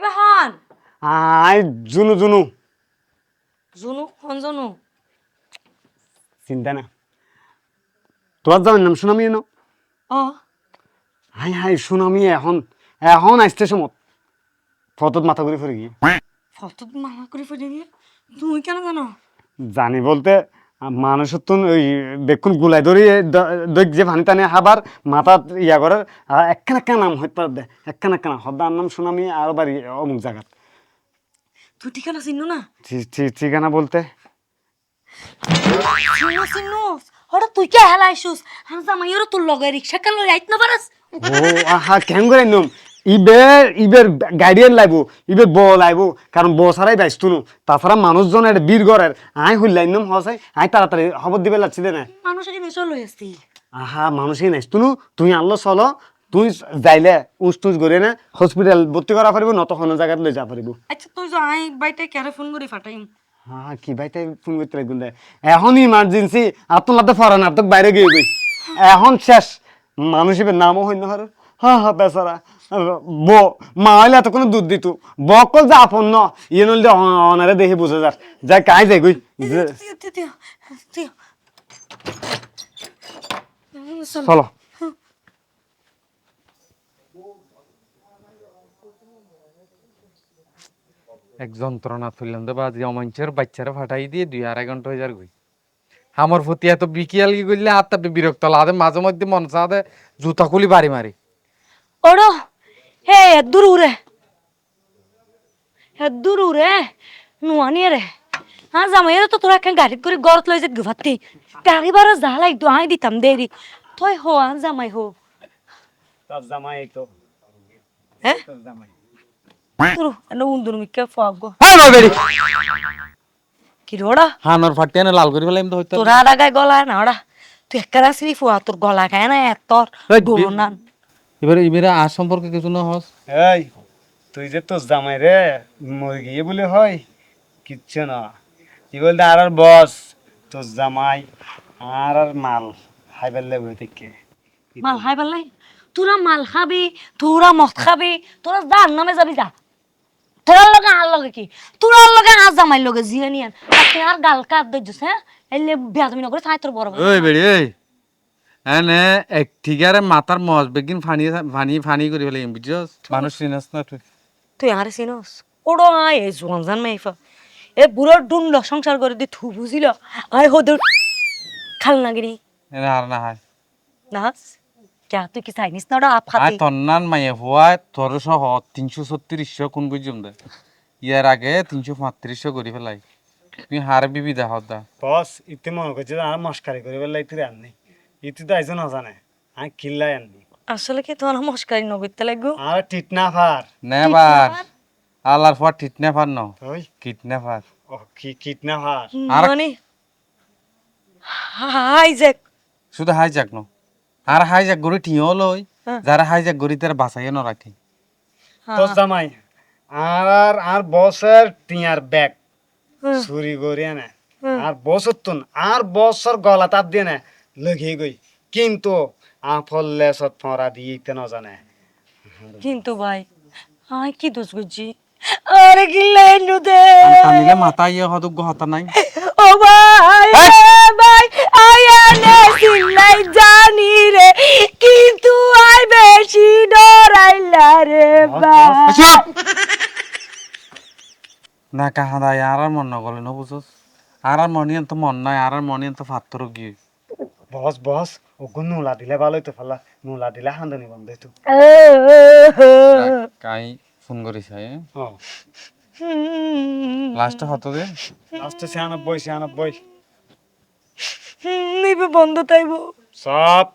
এবার হন। আই জুনু জুনু। জুনু হন জুনু। চিন্তা না। তোর যাবেন নাম সুনামি এনো? ও হাই হাই সুনামি এখন এখন আসতে সমত ফটোত মাথা ঘুরে ফিরে গিয়ে ফটো মামা করে ফেলে গিয়ে তুমি কেন জানো? জানি বলতে মানুষের তো ওই বেকুন গুলাই ধরি যে ভানি টানে হাবার মাথা ইয়া করে একখান একখান নাম হইতে পারে দে একখান একখান হদ্দার নাম সুনামি আর বাড়ি অমুক জায়গাত। তুই ঠিকানা চিনো না? ঠিকানা বলতে? হঠাৎ তুই কে হেলা আইসুস হান জামাইয়েরও তোর লগে রিক্সা কেন আইত না পারাস? ও আহা কেন করে নম ইবের ইবের গাইডিয়ান লাইব ইবের ব লাইব কারণ ব ছাড়াই বাইস্তু নো। তাছাড়া মানুষজনের বীর গড়ের আই হইলাই নম হসাই আই তাড়াতাড়ি খবর দিবে লাগছি দে না। মানুষের মেশো লই আহা মানুষই তুই আনলো চলো তুই যাইলে উস টুস করে না হসপিটাল ভর্তি করা পারিব নত কোনো জায়গাত লৈ যা পারিব আচ্ছা তুই বাইতে কেরে ফোন করে ফাটাইম। হ্যাঁ কি ভাই তাই ফোন করতে দে এখন ইমার্জেন্সি আর তো লাতে ফরান আর তো বাইরে গিয়ে গই এখন শেষ। মানুষ এবার নামও হইন হ্যাঁ হ্যাঁ বেচারা ব মা হইলে এত কোনো দুধ দিত। বকল যে আপন ন ইয়ে নইলে অনারে দেখে বুঝে যার। যাই কাই। যাই গই যে- চল। এক যন্ত্রণা তুললাম তো বাজি অমাঞ্চের বাচ্চারা ফাটাই দিয়ে দুই আড়াই ঘণ্টা হয়ে যার গই আমার প্রতি এত বিকিয়াল কি করলে আর তাপে বিরক্ত লাগে মাঝে মধ্যে মন চাঁদে জুতা খুলি বাড়ি মারি। ওড়ো হে দূর উরে হে দূর উরে নুয়ানি রে। হ্যাঁ জামাইয়ের তো তোরা একখান গাড়িত করে গরত লই যেত গুভাতি গাড়ি বারো যা লাগতো আই দিতাম দেরি। তুই হো আন জামাই হো। তার জামাই তো। হ্যাঁ? তোর জামাই। তোর এনে উন্দুর মিকে ফাগ গো। হ্যাঁ বেড়ি কি রোড়া হানর ফাটিয়ে না লাল করে ফেলাম তো হইতো। তোরা গলায় না ওরা। তুই ফুয়া তোর গলা খায় না এত তোর এই না। এবারে এবারে আর সম্পর্কে কিছু না হস। এই তুই যে তোর জামাই রে মরে গিয়ে বলে হয় কিচ্ছু না। কি বলতে আর আর বস তোর জামাই আর আর মাল হাই বেললে বই থেকে মাল খাই পারলাই তোরা মাল খাবি তোরা মদ খাবি তোরা যার নামে যাবি যা। তোরার লগে আর লগে কি? তোরার লগে আর জামাই লগে জিয়ে নিয়ান আর গাল কাট দইছস হ্যাঁ? এলে বিয়া তুমি নগরে ছাই তোর বড় বড়। ওই বেড়ি ওই এনে এক ঠিকারে মাথার মজ বেগিন ফানি ফানি ফানি করে ফেলাম বুঝছস মানুষ চিনাস না তুই তুই আর চিনস ওড়ো আয় এই জোয়ান জান মাইফা? এ বুড়ো ডুনল সংসার করে দি থু বুঝিল আয় হোদর খাল নাগিনি। এনে আর না হয় নাস ক্যা তুই কি চাইনিস না ওটা আপ আয় তন্নান মাইয়ে তোর সহ তিনশো ছত্রিশশো কোন পর্যন্ত ইয়ার আগে তিনশো পঁয়ত্রিশশো করে ফেলাই তুই হার বিবি দেখ দা। বস ইতে মনে করছে আর মস্কারি করে বেলা ইতে আননি ইতে তো আইজন জানে আমি কিল্লাই আননি আসলে কি তোমার মস্কারি নবিতে লাগবো আর টিটনাফার নেবার আল্লাহর পর ন ওই। কিডন্যাপার। ও কি কিটনাফার আর- মানে? হাই জ্যাক শুধু হাই যাক ন আর হাই যাক গড়ি ঠিও লই। হ্যাঁ। যারা হাই যাক গড়ি তার বাঁচাইয়ে ন রাখি। তোর জামাই আর আর আর বসের টিয়ার ব্যাগ। চুরি করে আনে। আর বছর তুন আর বছর গলা তাপ দিয়ে না লগে গই কিন্তু আফলে সত ফরা দিয়ে ইতে ন জানে কিন্তু ভাই আই কি দোষ করছি আরে কি লাইন দে টানিলে মাথা ইয়ে হদক হতা নাই। ও ভাই এ ভাই আই আনে সিলাই জানি রে কিন্তু আই বেশি ডরাইলা রে ভাই। না কাহা দাই আর মন নগলে ন বুঝস আর আর মনি তো মন নাই আর আর মনি তো ফাত্তর গিয়ে বস বস। ওগো নুলা দিলে ভালো হইতো ফেলা। নুলা দিলে হান্দনি বন্ধ হইতো। কাই ফোন করিস হ্যাঁ লাস্টে হত দে? লাস্টে ছিয়ানব্বই ছিয়ানব্বই। নিবে বন্ধ তাইব। সব।